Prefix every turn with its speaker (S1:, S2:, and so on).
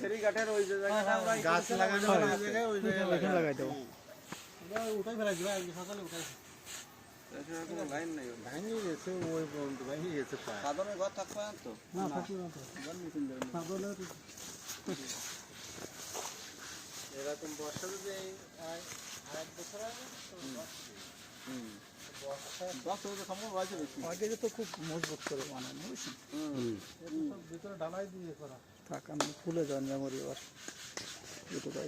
S1: ফেরি ঘাটের ওই যে জায়গাটা। আমরা
S2: গাছ লাগানো হয় ওই জায়গায়, ওই জায়গায় লাগাই দেবো।
S1: এছাড়া কোনো লাইন নেই ওর।
S2: ভাঙিয়ে গেছে ওই পর্যন্ত গেছে প্রায়
S1: ঘর থাকবে না তো
S2: এরকম বর্ষা বছর আগে
S3: আগে তো খুব মজবুত করে বানানো বুঝছেন
S1: হুম।
S2: ভিতরে ঢালাই দিয়ে করা
S3: থাক আমি খুলে যান মেমোরি